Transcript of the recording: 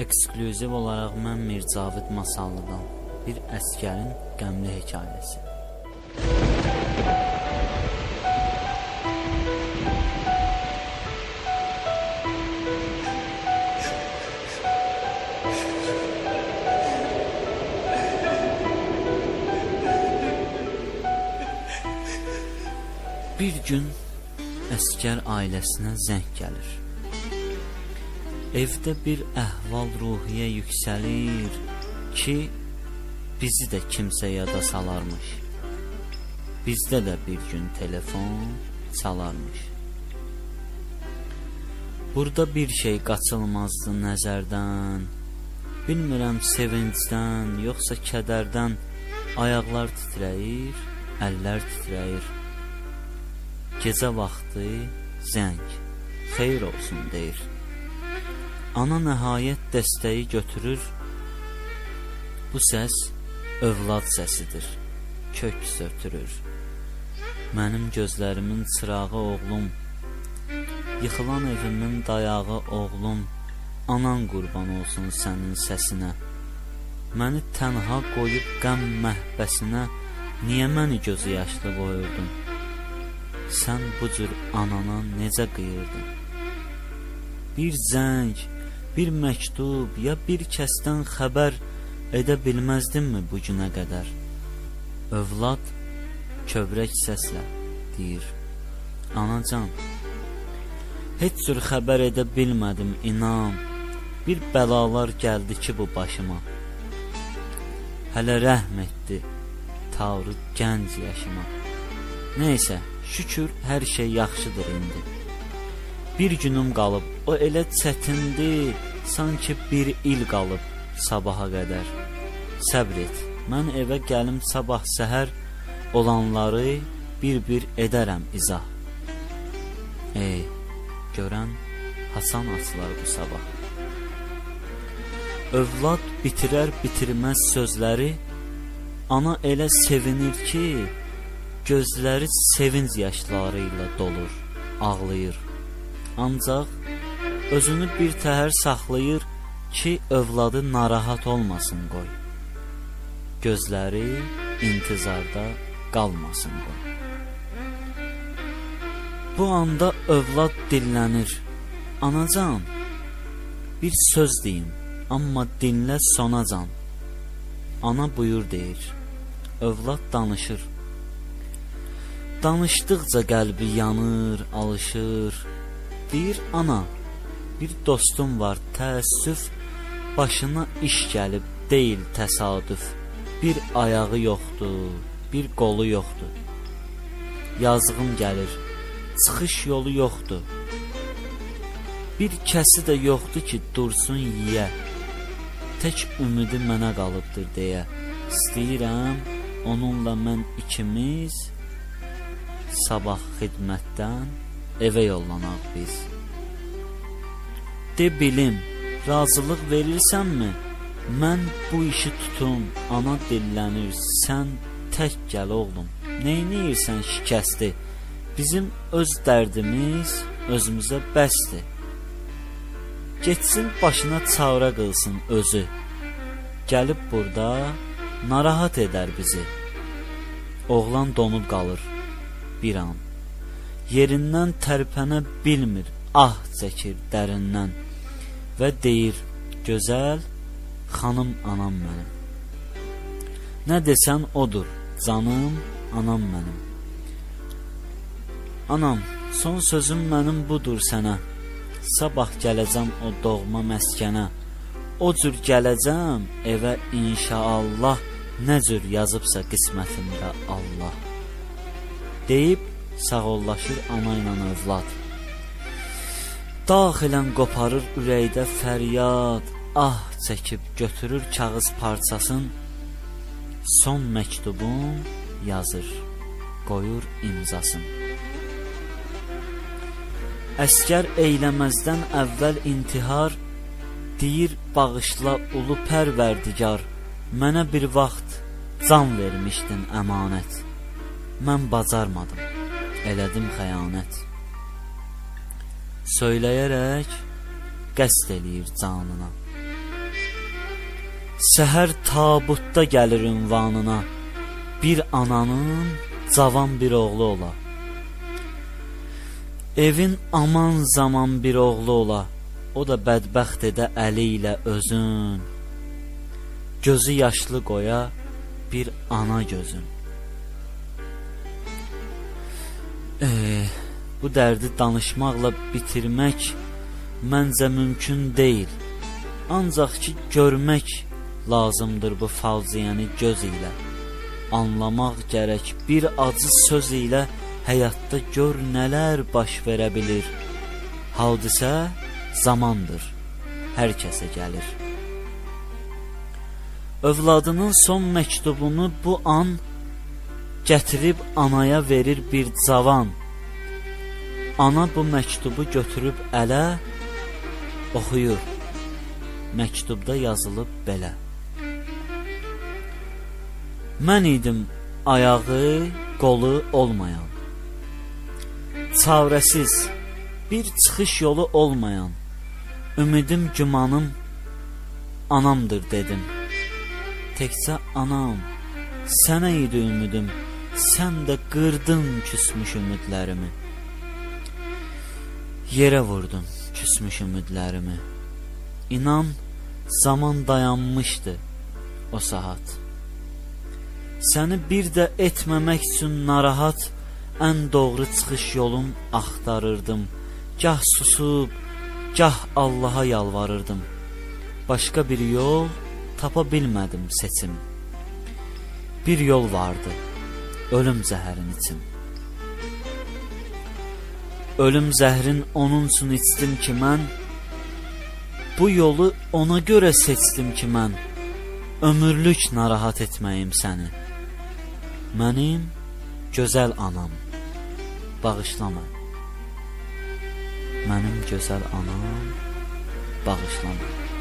Eksklüziv olaraq mən Mircavid Masallıdan bir əskərin qəmli hekayəsi. Bir gün əskər ailəsinə zəng gəlir. Evdə bir əhval-ruhiyyə yüksəlir ki, bizi də kimsə yada salarmış. Bizdə də bir gün telefon çalarmış. Burada bir şey qaçılmazdı nəzərdən. Bilmirəm sevincdən, yoxsa kədərdən ayaqlar titrəyir, əllər titrəyir. Gecə vaxtı zəng. Xeyir olsun deyir. Ana nəhayət dəstəyi götürür. Bu səs övlad səsidir. Kök ötürür. Mənim gözlərimin çırağı oğlum. Yıxılan evimin dayağı oğlum. Anan qurban olsun sənin səsinə. Məni tənha qoyub qəm məhbəsinə niyə məni gözü yaşlı qoyurdun? Sən bu cür anana necə qıyırdın? Bir zəng, bir məktub ya bir kəsdən xəbər edə bilməzdinmi bu günə qədər? Övlad kövrək səslə deyir: Anacan, heç cür xəbər edə bilmədim, inan. Bir bəlalar gəldi ki bu başıma. Hələ rəhm etdi tavrı gənc yaşıma. Nəysə, şükür hər şey yaxşıdır indi. Bir günüm qalıb, o elə çətindir, sanki bir il qalıb sabaha qədər. Səbr et. Mən evə gəlim sabah səhər olanları bir-bir edərəm izah. Ey, görən Hasan açılar bu sabah. Övlad bitirər bitirməz sözləri ana elə sevinir ki, gözləri sevinc yaşları ilə dolur, ağlayır. Ancaq özünü bir təhər saxlayır ki, övladı narahat olmasın qoy. Gözləri intizarda qalmasın qoy. Bu anda övlad dillənir. Anacan, bir söz deyim, amma dinlə sonacan. Ana buyur deyir. Övlad danışır. Danışdıqca qəlbi yanır, alışır. Deyir ana, bir dostum var, təəssüf başına iş gəlib, deyil təsadüf. Bir ayağı yoxdur, bir qolu yoxdur. Yazığım gəlir, çıxış yolu yoxdur. Bir kəsi də yoxdur ki, dursun yiyə. Tək ümidi mənə qalıbdır deyə. İstəyirəm onunla mən ikimiz sabah xidmətdən evə yollanaq biz. De bilim, razılıq verirsənmi? Mən bu işi tutum, ana dillənir, sən tək gəl oğlum. Neynirsən şikəsti? Bizim öz dərdimiz özümüzə bəsdir. Getsin başına çağıra qılsın özü. Gəlib burada narahat edər bizi. Oğlan donub qalır bir an. Yerindən tərpənə bilmir, ah çəkir dərindən və deyir: "Gözəl xanım anam mənim. Nə desən odur, canım anam mənim. Anam, son sözüm mənim budur sənə. Sabah gələcəm o doğma məskənə. O cür gələcəm evə inşaallah nə cür yazıbsa qismətimdə Allah." deyib sağollaşır ana ilə övlad. Daxilən qoparır ürəkdə fəryad, ah çəkib götürür kağız parçasın. Son məktubum yazır, qoyur imzasını. Əskər eyləməzdən əvvəl intihar deyir bağışla ulu pərverdigar mənə bir vaxt can vermişdin əmanət mən bacarmadım. Elədim xəyanət. Söyləyərək qəsd eləyir canına. Səhər tabutda gəlir ünvanına. Bir ananın cavan bir oğlu ola. Evin aman zaman bir oğlu ola. O da bədbəxt edə əli ilə özün. Gözü yaşlı qoya bir ana gözün. Eh, bu dərdi danışmaqla bitirmək məncə mümkün deyil. Ancaq ki görmək lazımdır bu faciəni göz ilə. Anlamaq gərək bir acı söz ilə həyatda gör nələr baş verə bilir. Hadisə zamandır. Hər kəsə gəlir. Övladının son məktubunu bu an gətirib anaya verir bir cavan. Ana bu məktubu götürüb ələ oxuyur. Məktubda yazılıb belə: Mən idim ayağı, qolu olmayan. Çarəsiz, bir çıxış yolu olmayan. Ümidim, gümanım anamdır dedim. Təkcə anam, sənə idi ümidim. Sən də qırdın küsmüş ümidlərimi. Yerə vurdun küsmüş ümidlərimi. İnan, zaman dayanmışdı o saat. Səni bir də etməmək üçün narahat ən doğru çıxış yolum axtarırdım. Gah susub, gah Allaha yalvarırdım. Başqa bir yol tapa bilmədim seçim. Bir yol vardı. Ölüm zəhərin için. Ölüm zəhrin onun üçün içdim ki mən bu yolu ona görə seçdim ki mən ömürlük narahat etməyim səni. Mənim gözəl anam bağışlama. Mənim gözəl anam bağışlama.